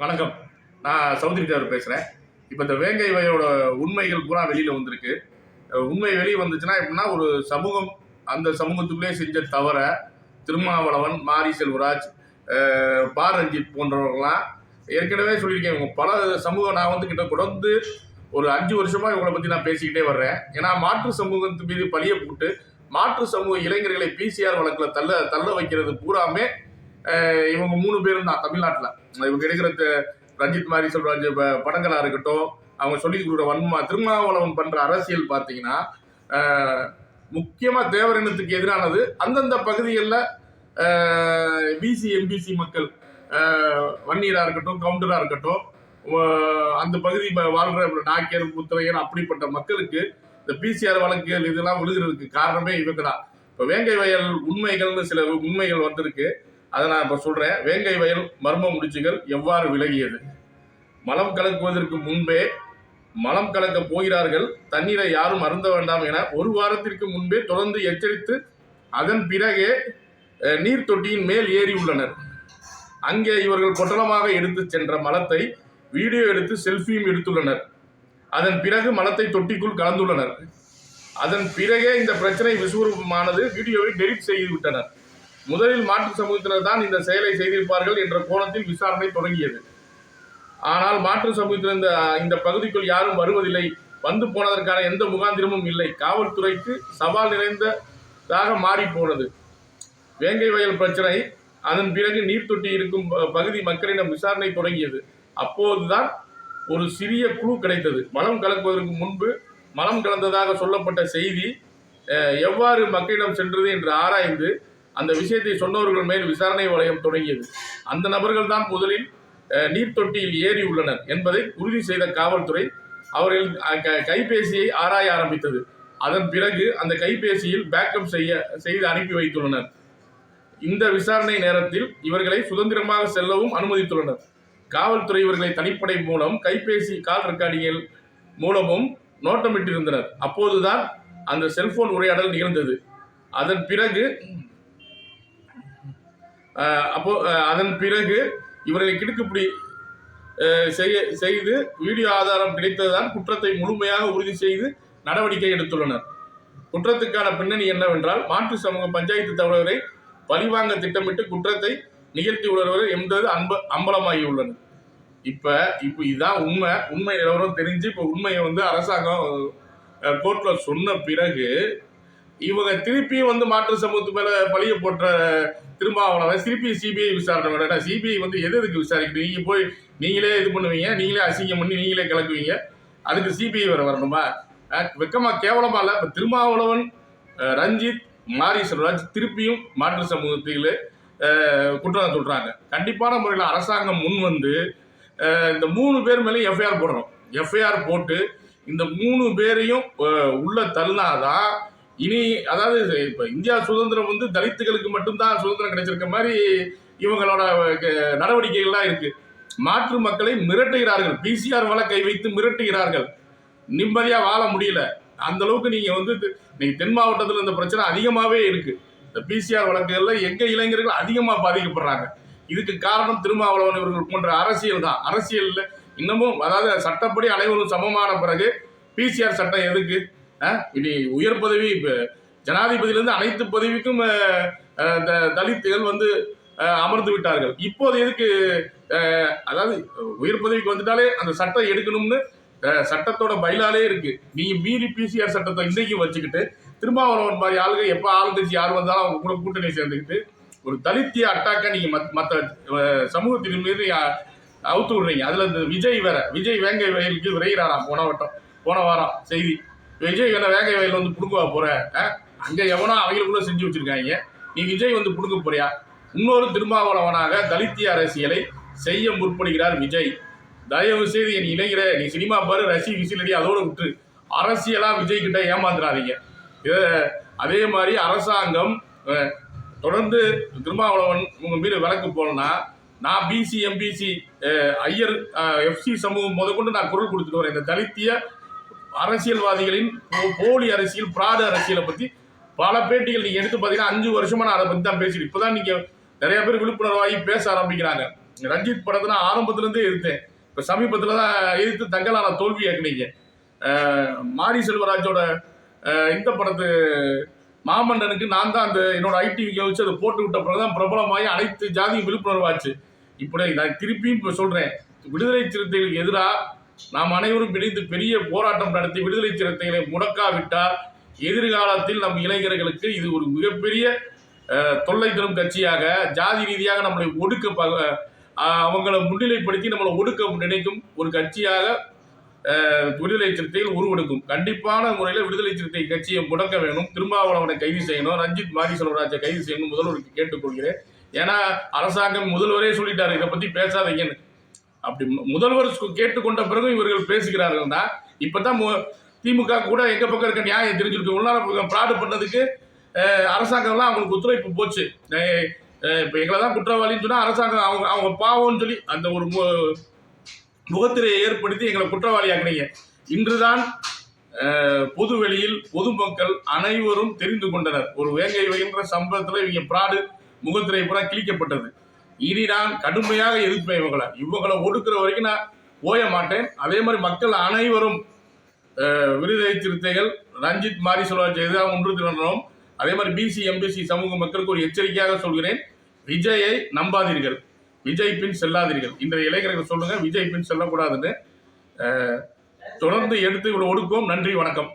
வணக்கம். நான் சௌத்ரி தேவர் பேசுகிறேன் இப்போ இந்த வேங்கை வகையோட உண்மைகள் பூரா வெளியில் வந்திருக்கு. உண்மை வெளியே வந்துச்சுன்னா எப்படின்னா ஒரு சமூகம் அந்த சமூகத்துக்குள்ளே செஞ்ச தவிர திருமாவளவன் மாரி செல்வராஜ் பார் ரஞ்சித் போன்றவர்கள்லாம் ஏற்கனவே சொல்லியிருக்கேன். இவங்க பல சமூகம் நான் வந்து கிட்ட தொடர்ந்து ஒரு அஞ்சு வருஷமாக இவங்களை பற்றி நான் பேசிக்கிட்டே வர்றேன். ஏன்னா மாற்று சமூகத்து மீது பழிய போட்டு மாற்று சமூக இளைஞர்களை பிசிஆர் வழக்கில் தள்ள தள்ள வைக்கிறது பூராமே இவங்க மூணு பேரும் தான் தமிழ்நாட்டில். இவங்க எடுக்கிற ரஞ்சித் மாதிரி சொல்கிற ப- இருக்கட்டும் அவங்க சொல்லி கொடுக்குற வன்மா திருமாவளவன் பண்ணுற அரசியல் பார்த்தீங்கன்னா முக்கியமாக முக்கியமா தேவர் இனத்துக்கு எதிரானது அந்தந்த பகுதிகளில் பிசி எம்பிசி மக்கள் வன்னியராக இருக்கட்டும் கவுண்டராக இருக்கட்டும் அந்த பகுதி வாழ்கிற வாழ்ற நாக்கியர் புத்திரையர் அப்படிப்பட்ட மக்களுக்கு இந்த பிசிஆர் வழக்குகள் இதெல்லாம் விழுகிறதுக்கு காரணமே இவங்க தான். இப்போ வேங்கை வயல் உண்மைகள்னு சில உண்மைகள் வந்திருக்கு. அதை நான் இப்போ சொல்கிறேன் வேங்கை வயல் மர்ம முடிச்சுகள் எவ்வாறு விலகியது? மலம் கலக்குவதற்கு முன்பே மலம் கலக்க போகிறார்கள். தண்ணீரை யாரும் அருந்த வேண்டாம் என ஒரு வாரத்திற்கு முன்பே தொடர்ந்து எச்சரித்து அதன் பிறகே நீர் தொட்டியின் மேல் ஏறி உள்ளனர். அங்கே இவர்கள் பொட்டலமாக எடுத்து சென்ற மலத்தை வீடியோ எடுத்து செல்ஃபியும் எடுத்துள்ளனர். அதன் பிறகு மலத்தை தொட்டிக்குள் கலந்துள்ளனர். அதன் பிறகே இந்த பிரச்சனை விசுவரூபமானது வீடியோவை டெலிட் செய்து விட்டனர் முதலில் மாற்று சமூகத்தினர் தான் இந்த செயலை செய்திருப்பார்கள் என்ற கோணத்தில் விசாரணை தொடங்கியது. ஆனால் மாற்று சமூகத்தினர் இந்த இந்த பகுதிக்குள் யாரும் வருவதில்லை. வந்து போனதற்கான எந்த முகாந்திரமும் இல்லை. காவல்துறைக்கு சவால் நிறைந்ததாக மாறி போனது வேங்கை வயல் பிரச்சனை அதன் பிறகு நீர் தொட்டி இருக்கும் பகுதி மக்களிடம் விசாரணை தொடங்கியது. அப்போதுதான் ஒரு சிறிய குழு கிடைத்தது. மலம் கலக்குவதற்கு முன்பு மலம் கலந்ததாக சொல்லப்பட்ட செய்தி எவ்வாறு மக்களிடம் சென்றது என்று ஆராய்ந்து அந்த விஷயத்தை சொன்னவர்கள் மேல் விசாரணை வளையம் தொடங்கியது. அந்த நபர்கள் தான் முதலில் நீர்த்தொட்டியில் நீர் தொட்டியில் ஏறி உள்ளனர் என்பதை உறுதி செய்த காவல்துறை அவர்கள் க- கைபேசியை ஆராய ஆரம்பித்தது. அதன் பிறகு அந்த கைபேசியில் பேக்கப் செய்ய செய்து அனுப்பி வைத்துள்ளனர். இந்த விசாரணை நேரத்தில் இவர்களை சுதந்திரமாக செல்லவும் அனுமதித்துள்ளனர். காவல்துறை இவர்களை தனிப்படை மூலம் கைபேசி கால் ரெக்கார்டிங்கில் மூலமும் நோட்டமிட்டிருந்தனர். அப்போதுதான் அந்த செல்போன் உரையாடல் நிகழ்ந்தது. அதன் பிறகு அப்போது அப்போ அதன் பிறகு இவர்களை கிடுக்குப்பிடி செய்ய செய்து வீடியோ ஆதாரம் கிடைத்ததுதான் குற்றத்தை முழுமையாக உறுதி செய்து நடவடிக்கை எடுத்துள்ளனர். குற்றத்துக்கான பின்னணி என்னவென்றால் மாற்று சமூக பஞ்சாயத்து தலைவரை பழிவாங்க திட்டமிட்டு குற்றத்தை நிகழ்த்தி உள்ளவர் என்பது அன்ப அம்பலமாகி உள்ளனர் இப்போ இதுதான் உண்மை. உண்மை நிலவரம் தெரிஞ்சு இப்போ உண்மையை வந்து அரசாங்கம் கோர்ட்டில் சொன்ன பிறகு இவங்க திருப்பி வந்து மாற்று சமூகத்து மேல பழிய போட்ட திருமாவளவன் திருப்பி சிபிஐ விசாரணை வேண்டாம் சிபிஐ வந்து எது எதுக்கு விசாரிக்கணும் நீங்க போய் நீங்களே இது பண்ணுவீங்க நீங்களே அசிங்கம் பண்ணி நீங்களே கிளக்குவீங்க. அதுக்கு சிபிஐ வர வரணுமா? அஹ் வெக்கமா கேவலமா இல்ல. இப்ப திருமாவளவன் ரஞ்சித் மாரி செல்வராஜ் திருப்பியும் மாற்று சமூகத்தில் குற்றம் சொல்றாங்க. கண்டிப்பான முறையில் அரசாங்கம் முன் வந்து இந்த மூணு பேர் மேலேயும் எஃப்ஐஆர் போடுறோம் எஃப்ஐஆர் போட்டு இந்த மூணு பேரையும் உள்ள தள்ளினாதான் இனி அதாவது இப்போ இந்தியா சுதந்திரம் வந்து தலித்துகளுக்கு மட்டும்தான் சுதந்திரம் கிடைச்சிருக்க மாதிரி இவங்களோட நடவடிக்கைகள்லாம் இருக்கு. மாற்று மக்களை மிரட்டுகிறார்கள். பிசிஆர் வழக்கை வைத்து மிரட்டுகிறார்கள். நிம்மதியா வாழ முடியல. அந்த அளவுக்கு நீங்க வந்து தி- நீங்க தென் மாவட்டத்தில் இந்த பிரச்சனை அதிகமாகவே இருக்கு. இந்த பிசிஆர் வழக்குகள்ல எங்க இளைஞர்கள் அதிகமாக பாதிக்கப்படுறாங்க. இதுக்கு காரணம் திருமாவளவன் இவர்கள் போன்ற அரசியல் தான். அரசியல்ல இன்னமும் அதாவது சட்டப்படி அனைவரும் சமமான பிறகு பிசிஆர் சட்டம் எதுக்கு? இனி உயர் பதவி இப்போ ஜனாதிபதியிலிருந்து அனைத்து பதவிக்கும் தலித்துகள் வந்து அமர்ந்து விட்டார்கள். இப்போது எதுக்கு அதாவது உயர் பதவிக்கு வந்துட்டாலே அந்த சட்டம் எடுக்கணும்னு சட்டத்தோட பயிலாலே இருக்கு. நீங்க மீறி பிசிஆர் சட்டத்தை இன்னைக்கு வச்சுக்கிட்டு திருமாவளவன் மாதிரி ஆளுங்க எப்போ ஆளுங்கட்சி யார் வந்தாலும் அவங்க கூட கூட்டணி சேர்ந்துக்கிட்டு ஒரு தலித்திய அட்டாக்கை நீங்கள் மத்- மற்ற சமூகத்தின் மீது அவுத்து விடுறீங்க. அதில் இந்த விஜய் வேற விஜய் வேங்கை வயலுக்கு விரைகிறாராம் போன வட்டம் போன வாரம் செய்தி. விஜய் என்ன வேங்கை வயலில் வந்து பிடுங்குவா போற? அங்கே எவனோ அவங்களுக்குள்ள செஞ்சு வச்சிருக்காங்க. நீ விஜய் வந்து பிடுங்க போறியா? இன்னொரு திருமாவளவனாக தலித்திய அரசியலை செய்ய முற்படுகிறார் விஜய். தயவு செய்து என் இளைஞர நீ சினிமா பாரு ரசி விசிலடி அதோட விட்டு அரசியலா விஜய் கிட்ட ஏமாந்துடாதீங்க அதே மாதிரி அரசாங்கம் தொடர்ந்து திருமாவளவன் உங்க மீது விளக்கு போடணும்னா நான் பிசி எம்பிசி ஐயர் எஃப்சி சமூகம் முதற்கொண்டு நான் குரல் கொடுத்துட்டு வரேன். இந்த தலித்திய அரசியல்வாதிகளின் போலி அரசியல் பிராடு அரசியலை பற்றி பல பேட்டிகள் நீங்கள் எடுத்து பார்த்தீங்கன்னா அஞ்சு வருஷமாக நான் அதை பற்றி தான் பேசிட்டு இப்பதான் நீங்கள் நிறைய பேர் விழிப்புணர்வாகி பேச ஆரம்பிக்கிறாங்க. ரஞ்சித் படத்தை நான் ஆரம்பத்துலேருந்தே எதிர்த்தேன் இப்போ சமீபத்தில் தான் எதிர்த்து தங்கலான தோல்வி ஏற்கனீங்க. மாரி செல்வராஜோட இந்த படத்து மாமன்னனுக்கு நான் தான் அந்த என்னோட ஐடி வச்சு அதை போட்டு விட்ட பிறகு தான் பிரபலமாகி அனைத்து ஜாதியும் விழிப்புணர்வாச்சு. இப்படி நான் திருப்பியும் இப்போ சொல்கிறேன் விடுதலை சிறுத்தைகளுக்கு எதிராக நாம் அனைவரும் இணைந்து பெரிய போராட்டம் நடத்தி விடுதலை சிறுத்தைகளை முடக்காவிட்டால் எதிர்காலத்தில் நம் இளைஞர்களுக்கு இது ஒரு மிகப்பெரிய தொல்லை தரும் கட்சியாக ஜாதி ரீதியாக நம்மளை ஒடுக்க ப- அவங்களை முன்னிலைப்படுத்தி நம்மளை ஒடுக்க நினைக்கும் ஒரு கட்சியாக விடுதலை சிறுத்தைகள் உருவெடுக்கும். கண்டிப்பான முறையில் விடுதலை சிறுத்தை கட்சியை முடக்க வேணும். திருமாவளவனை கைது செய்யணும். ரஞ்சித் மாரி செல்வராஜை கைது செய்யணும் முதல்வருக்கு கேட்டுக்கொள்கிறேன். ஏன்னா அரசாங்கம் முதல்வரே சொல்லிட்டாரு. இதை பற்றி பேசாதீங்கன்னு. அப்படி முதல்வர் கேட்டுக்கொண்ட பிறகு இவர்கள் பேசுகிறார்கள்னா இப்பதான் மு- திமுக கூட எங்க பக்கம் இருக்க நியாயம் தெரிஞ்சிருக்கு. உள்நாட ஃப்ராடு பண்ணதுக்கு அரசாங்கம்லாம் அவங்களுக்கு ஒத்துழைப்பு போச்சு. இப்போ எங்களை தான் குற்றவாளின்னு சொன்னால் அரசாங்கம் அவங்க அவங்க பாவம்னு சொல்லி அந்த ஒரு மு- முகத்திரையை ஏற்படுத்தி எங்களை குற்றவாளியாக்குனீங்க. இன்றுதான் பொதுவெளியில் பொதுமக்கள் அனைவரும் தெரிந்து கொண்டனர். ஒரு வேங்கை வைகின்ற சம்பவத்தில் இவங்க பிராடு முகத்திரை பூரா கிழிக்கப்பட்டது. இனி நான் கடுமையாக எதிர்ப்பேன் இவங்களை. இவங்களை ஒடுக்கிற வரைக்கும் நான் ஓய மாட்டேன். அதே மாதிரி மக்கள் அனைவரும் விருதை விடுதலை சிறுத்தைகள் ரஞ்சித் மாரி செல்வராஜ் எதிராக ஒன்று திரண்டோம் அதே மாதிரி பிசி எம்பிசி சமூக மக்களுக்கு ஒரு எச்சரிக்கையாக சொல்கிறேன். விஜயை நம்பாதீர்கள். விஜய் பின் செல்லாதீர்கள். இன்றைய இளைஞர்கள் சொல்லுங்க விஜய் பின் செல்லக்கூடாதுன்னு. தொடர்ந்து எடுத்து இவ்வளவு ஒடுக்குவோம். நன்றி வணக்கம்.